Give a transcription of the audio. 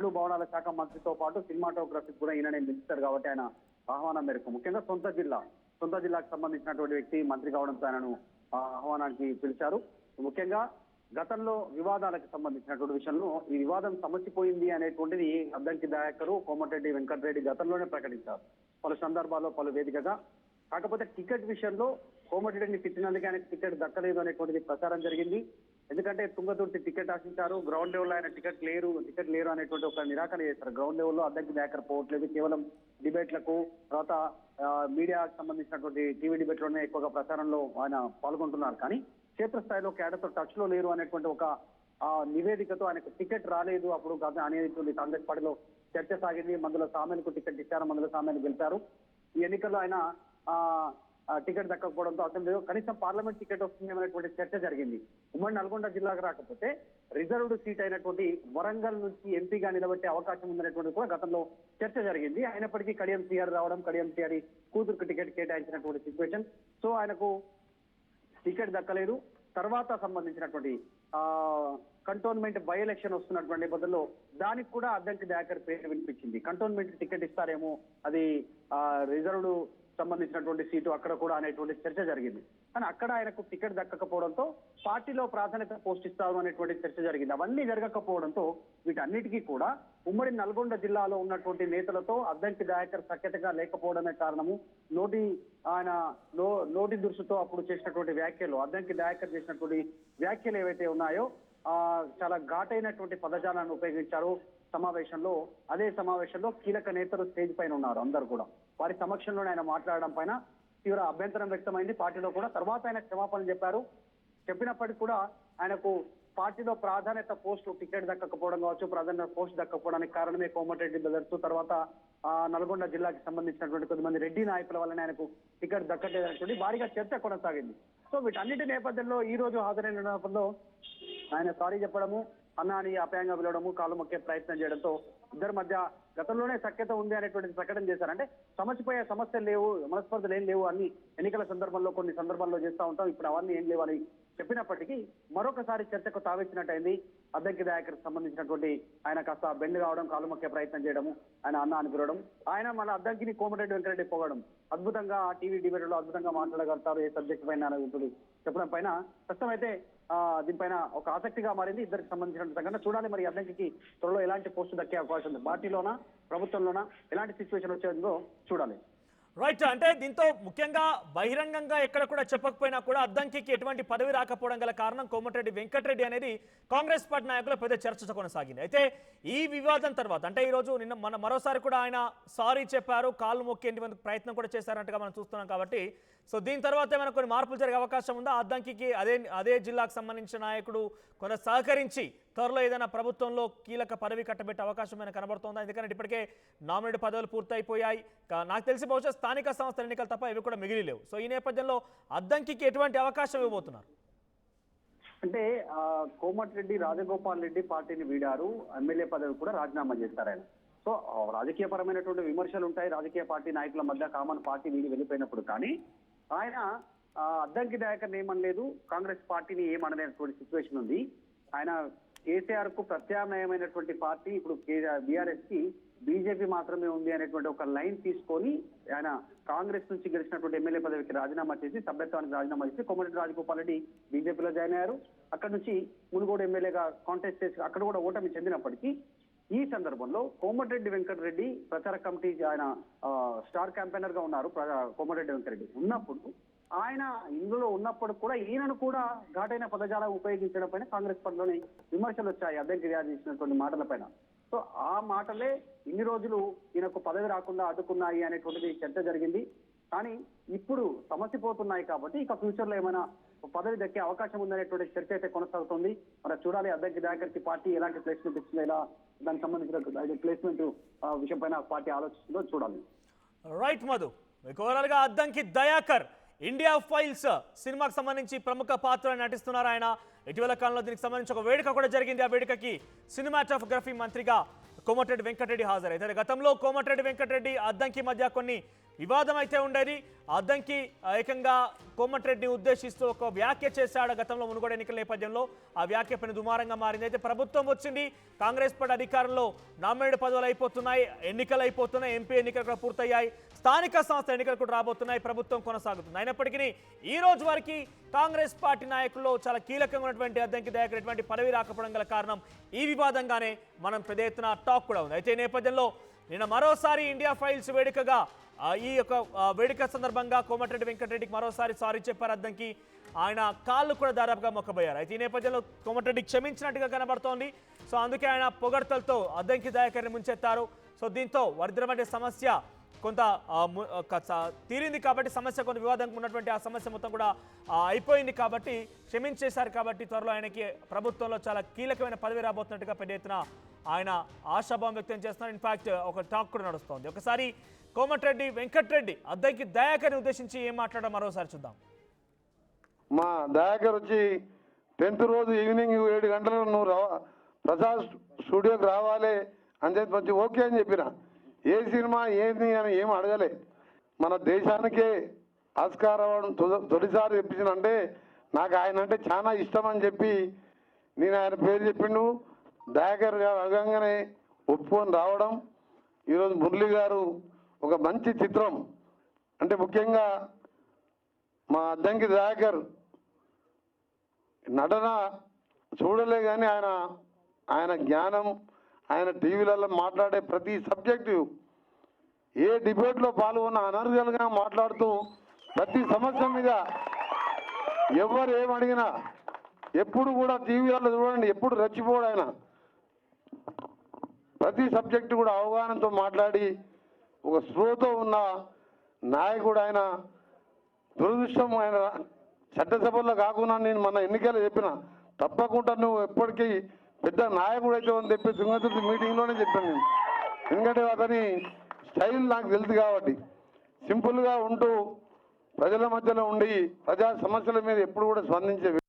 రోడ్లు భవనాల శాఖ మంత్రితో పాటు సినిమాటోగ్రఫీ కూడా ఈయననే మినిస్టర్ కాబట్టి ఆయన ఆహ్వానం మేరకు. ముఖ్యంగా సొంత జిల్లా సొంత జిల్లాకు సంబంధించినటువంటి వ్యక్తి మంత్రి కావడంతో ఆయనను ఆ, ఆహ్వానానికి పిలిచారు. ముఖ్యంగా గతంలో వివాదాలకు సంబంధించినటువంటి విషయంలో ఈ వివాదం సమసిపోయింది అనేటువంటిది అద్దంకి దయాకరు కోమటిరెడ్డి వెంకటరెడ్డి గతంలోనే ప్రకటించారు. పలు సందర్భాల్లో పలు వేదికగా. కాకపోతే టికెట్ విషయంలో కోమటిరెడ్డిని తిట్టినందుకే ఆయనకు టికెట్ దక్కలేదు అనేటువంటిది ప్రచారం జరిగింది. ఎందుకంటే తుంగతుర్తి టికెట్ ఆశించారు గ్రౌండ్ లెవెల్ ఆయన టికెట్ లేరు టికెట్ లేరు అనేటువంటి ఒక నిరాకరణ చేశారు గ్రౌండ్ లెవెల్లో అద్దెకి దాకర పోవట్లేదు కేవలం డిబేట్లకు తర్వాత మీడియాకు సంబంధించినటువంటి టీవీ డిబేట్లోనే ఎక్కువగా ప్రచారంలో ఆయన పాల్గొంటున్నారు. కానీ క్షేత్రస్థాయిలో క్యాడర్తో టచ్లో లేరు అనేటువంటి ఒక నివేదికతో ఆయనకు టికెట్ రాలేదు అప్పుడు అనేటువంటి కాంగ్రెస్ పార్టీలో చర్చ సాగింది. మందుల సామెన్కు టికెట్ ఇచ్చారు మందుల సామెను గెలిచారు ఈ ఎన్నికల్లో ఆయన టికెట్ దక్కకపోవడంతో అసెంబ్లీలో కనీసం పార్లమెంట్ టికెట్ వస్తుందేమనేటువంటి చర్చ జరిగింది. ఉమ్మడి నల్గొండ జిల్లాకు రాకపోతే రిజర్వ్డ్ సీట్ అయినటువంటి వరంగల్ నుంచి ఎంపీగా నిలబెట్టే అవకాశం ఉందనేటువంటి కూడా గతంలో చర్చ జరిగింది. అయినప్పటికీ కడియం సిఆర్ రావడం కడియం సిఆర్ కూతురుకు టికెట్ కేటాయించినటువంటి సిచ్యువేషన్ సో ఆయనకు టికెట్ దక్కలేదు. తర్వాత సంబంధించినటువంటి ఆ కంటోన్మెంట్ బై ఎలక్షన్ వస్తున్నటువంటి నేపథ్యంలో దానికి కూడా అద్దంకి దయాకర్ పేరు వినిపించింది. కంటోన్మెంట్ టికెట్ ఇస్తారేమో అది ఆ రిజర్వ్డ్ సంబంధించినటువంటి సీటు అక్కడ కూడా అనేటువంటి చర్చ జరిగింది. కానీ అక్కడ ఆయనకు టికెట్ దక్కకపోవడంతో పార్టీలో ప్రాధాన్యత పోస్ట్ అనేటువంటి చర్చ జరిగింది. అవన్నీ జరగకపోవడంతో వీటన్నిటికీ కూడా ఉమ్మడి నల్గొండ జిల్లాలో ఉన్నటువంటి నేతలతో అద్దంకి దయాకర్ సఖ్యతగా లేకపోవడమే కారణము. నోటి ఆయన నో నోటి దురుసుతో అప్పుడు చేసినటువంటి వ్యాఖ్యలు అద్దంకి దయాకర్ చేసినటువంటి వ్యాఖ్యలు ఏవైతే ఉన్నాయో ఆ చాలా ఘాటైనటువంటి పదజాలాన్ని ఉపయోగించారు. సమావేశంలో అదే సమావేశంలో కీలక నేతలు స్టేజ్ పైన ఉన్నారు అందరు కూడా. వారి సమక్షంలో ఆయన మాట్లాడడం పైన తీవ్ర అభ్యంతరం వ్యక్తమైంది. పార్టీలో కూడా తర్వాత ఆయన క్షమాపణ చెప్పారు. చెప్పినప్పటికీ కూడా ఆయనకు పార్టీలో ప్రాధాన్యత పోస్టు టికెట్ దక్కకపోవడం కావచ్చు ప్రాధాన్యత పోస్ట్ దక్కకపోవడానికి కారణమే కోమటిరెడ్డి బ్రదర్స్. తర్వాత ఆ నల్గొండ జిల్లాకి సంబంధించినటువంటి కొంతమంది రెడ్డి నాయకుల వల్లనే ఆయనకు టికెట్ దక్కలేదనేటువంటి భారీగా చర్చ కొనసాగింది. సో వీటన్నిటి నేపథ్యంలో ఈ రోజు హాజరైన నేపథ్యంలో ఆయన సారీ చెప్పడము అన్నాని అపాయంగా పిలవడము కాలు మొక్కే ప్రయత్నం చేయడంతో ఇద్దరి మధ్య గతంలోనే సఖ్యత ఉంది అనేటువంటి ప్రకటన చేశారు. అంటే సమస్యపోయే సమస్యలు లేవు మనస్పర్ధలు ఏం లేవు అన్ని ఎన్నికల సందర్భంలో కొన్ని సందర్భాల్లో చేస్తా ఉంటాం. ఇప్పుడు అవన్నీ ఏం లేవు అని చెప్పినప్పటికీ మరొకసారి చర్చకు తావిచ్చినట్టయింది. అద్దంకి దాయకర్ సంబంధించినటువంటి ఆయన కాస్త బెండ్ కావడం కాలు మొక్కే ప్రయత్నం చేయడం ఆయన అన్న అని పిలవడం. ఆయన మన అద్దంకిని కోమటిరెడ్డి వెంకరెడ్డి పోవడం అద్భుతంగా ఆ టీవీ డిబేట్లో అద్భుతంగా మాట్లాడగలుగుతారు ఏ సబ్జెక్ట్ పైన అనేది చెప్పడం పైన ప్రస్తుతం అయితే దీనిపైన ఒక ఆసక్తిగా మారింది. ఇద్దరికి సంబంధించిన సంఘటన. చూడాలి మరి అద్దంకి త్వరలో ఎలాంటి పోస్టు దక్కే అవకాశం ఉంది. పార్టీలోనా ప్రభుత్వంలోనా ఎలాంటి సిచ్యువేషన్ వచ్చేందో చూడాలి. రైట్ అంటే దీంతో ముఖ్యంగా బహిరంగంగా ఎక్కడ కూడా చెప్పకపోయినా కూడా అద్దంకి ఎటువంటి పదవి రాకపోవడం గల కారణం కోమటిరెడ్డి వెంకటరెడ్డి అనేది కాంగ్రెస్ పార్టీ నాయకుల పెద్ద చర్చ కొనసాగింది. అయితే ఈ వివాదం తర్వాత అంటే ఈరోజు నిన్న మన మరోసారి కూడా ఆయన సారీ చెప్పారు కాళ్ళు మొక్కేందుకు ప్రయత్నం కూడా చేశారంటగా మనం చూస్తున్నాం కాబట్టి సో దీని తర్వాత ఏమైనా కొన్ని మార్పులు జరిగే అవకాశం ఉందా? అద్దంకి అదే అదే జిల్లాకు సంబంధించిన నాయకుడు కొంత సహకరించి త్వరలో ఏదైనా ప్రభుత్వంలో కీలక పదవి కట్టబెట్టే అవకాశం ఏమైనా కనబడుతుందా? ఎందుకంటే ఇప్పటికే నామినేట్ పదవులు పూర్తయిపోయాయి. నాకు తెలిసి బహుశా స్థానిక సంస్థల ఎన్నికలు తప్ప ఇవి కూడా మిగిలిలేవు. సో ఈ నేపథ్యంలో అద్దంకి ఎటువంటి అవకాశం ఇవ్వబోతున్నారు? అంటే కోమటిరెడ్డి రాజగోపాల్ రెడ్డి పార్టీని వీడారు. ఎమ్మెల్యే పదవి కూడా రాజీనామా చేస్తారు ఆయన. సో రాజకీయపరమైనటువంటి విమర్శలు ఉంటాయి. రాజకీయ పార్టీ నాయకుల మధ్య కామన్ పార్టీ వీడి వెళ్ళిపోయినప్పుడు కానీ ఆయన అద్దంకి దయాకర్ ఏమనలేదు కాంగ్రెస్ పార్టీని ఏమనలేనటువంటి సిచ్యువేషన్ ఉంది. ఆయన కేసీఆర్కు ప్రత్యామ్నాయమైనటువంటి పార్టీ ఇప్పుడు బీఆర్ఎస్కి బీజేపీ మాత్రమే ఉంది అనేటువంటి ఒక లైన్ తీసుకొని ఆయన కాంగ్రెస్ నుంచి గెలిచినటువంటి ఎమ్మెల్యే పదవికి రాజీనామా చేసి సభ్యత్వానికి రాజీనామా చేసి కొమ్మటి రాజగోపాల్ రెడ్డి బీజేపీలో జాయిన్ అయ్యారు. అక్కడ నుంచి మునుగోడు ఎమ్మెల్యేగా కాంటెస్ట్ చేసి అక్కడ కూడా ఓటమి చెందినప్పటికీ ఈ సందర్భంలో కోమటిరెడ్డి వెంకటరెడ్డి ప్రచార కమిటీ ఆయన స్టార్ క్యాంపెయినర్గా ఉన్నారు ప్ర- కోమటిరెడ్డి వెంకటరెడ్డి. ఉన్నప్పుడు ఆయన ఇందులో ఉన్నప్పుడు కూడా ఈయనను కూడా ఘాటైన పదజాలం ఉపయోగించడం పైన కాంగ్రెస్ పార్టీలోని విమర్శలు వచ్చాయి అభ్యర్థి ఫిర్యాదు చేసినటువంటి మాటల పైన. సో ఆ మాటలే ఇన్ని రోజులు ఈయనకు పదవి రాకుండా అడ్డుకున్నాయి అనేటువంటిది చర్చ జరిగింది. కానీ ఇప్పుడు సమసిపోతున్నాయి కాబట్టి ఇక ఫ్యూచర్లో ఏమైనా పదవి దక్కే అవకాశం ఉందనేటువంటి చర్చ అయితే కొనసాగుతుంది. మరి చూడాలి. అధ్యక్ష దాకర్కి పార్టీ ఎలాంటి ప్లేస్మెంట్ ఇస్తుందో ఇలా దానికి సంబంధించిన ప్లేస్మెంట్ విషయం పైన పార్టీ ఆలోచిస్తుందో చూడాలి. రైట్ మధు. మీకు ఓవరాల్గా అద్దంకి దయాకర్ ఇండియా ఫైల్స్ సినిమాకు సంబంధించి ప్రముఖ పాత్ర నటిస్తున్నారు ఆయన. ఇటీవల కాలంలో దీనికి సంబంధించి ఒక వేడుక కూడా జరిగింది. ఆ వేడుకకి సినిమాటోగ్రఫీ మంత్రిగా కోమటిరెడ్డి వెంకటరెడ్డి హాజరైతే గతంలో కోమటిరెడ్డి వెంకటరెడ్డి అద్దంకి మధ్య కొన్ని వివాదం అయితే ఉండేది. అద్దంకి ఏకంగా కోమటిరెడ్డిని ఉద్దేశిస్తూ ఒక వ్యాఖ్య చేశాడు గతంలో మునుగోడు ఎన్నికల నేపథ్యంలో. ఆ వ్యాఖ్య పని దుమారంగా మారింది. అయితే ప్రభుత్వం వచ్చింది. కాంగ్రెస్ పార్టీ అధికారంలో నామినేట్ పదవులు అయిపోతున్నాయి. ఎన్నికలు అయిపోతున్నాయి. ఎంపీ ఎన్నికలు కూడా పూర్తయ్యాయి. స్థానిక సంస్థ ఎన్నికలు కూడా రాబోతున్నాయి. ప్రభుత్వం కొనసాగుతుంది. అయినప్పటికీ ఈ రోజు వరకు కాంగ్రెస్ పార్టీ నాయకుల్లో చాలా కీలకంగా ఉన్నటువంటి అద్దంకి దయాకర్ పదవి రాకపోవడం గల కారణం ఈ వివాదంగానే మనం పెద్ద ఎత్తున టాక్ కూడా ఉంది. అయితే ఈ నేపథ్యంలో నిన్న మరోసారి ఇండియా ఫైల్స్ వేడుకగా ఈ యొక్క వేడుక సందర్భంగా కోమటిరెడ్డి వెంకటరెడ్డికి మరోసారి సారీ చెప్పారు అద్దంకి. ఆయన కాళ్ళు కూడా దాదాపుగా మొక్కబోయారు. అయితే ఈ నేపథ్యంలో కోమటిరెడ్డి క్షమించినట్టుగా కనబడుతోంది. సో అందుకే ఆయన పొగడ్తలతో అద్దంకి దయాకర్ని ముంచెత్తారు. సో దీంతో వరిద్రమంటే సమస్య కొంత తీరింది కాబట్టి సమస్య కొంత వివాదంగా ఉన్నటువంటి ఆ సమస్య మొత్తం కూడా అయిపోయింది కాబట్టి క్షమించేశారు కాబట్టి త్వరలో ఆయనకి ప్రభుత్వంలో చాలా కీలకమైన పదవి రాబోతున్నట్టుగా పెద్ద ఎత్తున ఆయన ఆశాభావం వ్యక్తం చేస్తున్నారు. ఇన్ఫాక్ట్ ఒక టాక్ కూడా నడుస్తోంది. ఒకసారి కోమటిరెడ్డి వెంకట్రెడ్డి అద్దెకి దయాకర్ని ఉద్దేశించి ఏం మాట్లాడడం మరోసారి చూద్దాం. మా దయాకర్ వచ్చి టెన్త్ రోజు ఈవినింగ్ ఏడు గంటలకు నువ్వు రా ప్రసాద్ స్టూడియోకి రావాలి అని చెప్పి వచ్చి ఓకే అని చెప్పిన. ఏ సినిమా ఏంది అని ఏం అడగలే. మన దేశానికే ఆస్కార్ అవ్వడం తొలిసారి చెప్పించిన అంటే నాకు ఆయన అంటే చాలా ఇష్టం అని చెప్పి నేను ఆయన పేరు చెప్పిండు. దయాకర్ గారు అడగంగానే ఒప్పుకొని రావడం ఈరోజు మురళి గారు ఒక మంచి చిత్రం. అంటే ముఖ్యంగా మా అద్దంకి దయాకర్ నటన చూడలే కానీ ఆయన ఆయన జ్ఞానం ఆయన టీవీలలో మాట్లాడే ప్రతి సబ్జెక్టు ఏ డిబేట్లో పాల్గొన్న అనర్గల్గా మాట్లాడుతూ ప్రతి సమస్య మీద ఎవరు ఏమడిగినా అడిగినా ఎప్పుడు కూడా టీవీలలో చూడండి ఎప్పుడు రెచ్చిపోడు ఆయన. ప్రతి సబ్జెక్టు కూడా అవగాహనతో మాట్లాడి ఒక స్పృహతో ఉన్న నాయకుడు ఆయన దురదృష్టం ఆయన చట్టసభల్లో కాకుండా నేను మన ఎన్నికలు చెప్పిన తప్పకుండా నువ్వు ఎప్పటికీ పెద్ద నాయకుడు అయితే అని చెప్పి తుంగతుర్తి మీటింగ్లోనే చెప్పాను నేను. ఎందుకంటే అతని స్టైల్ నాకు తెలుసు కాబట్టి. సింపుల్గా ఉంటూ ప్రజల మధ్యలో ఉండి ప్రజా సమస్యల మీద ఎప్పుడు కూడా స్పందించే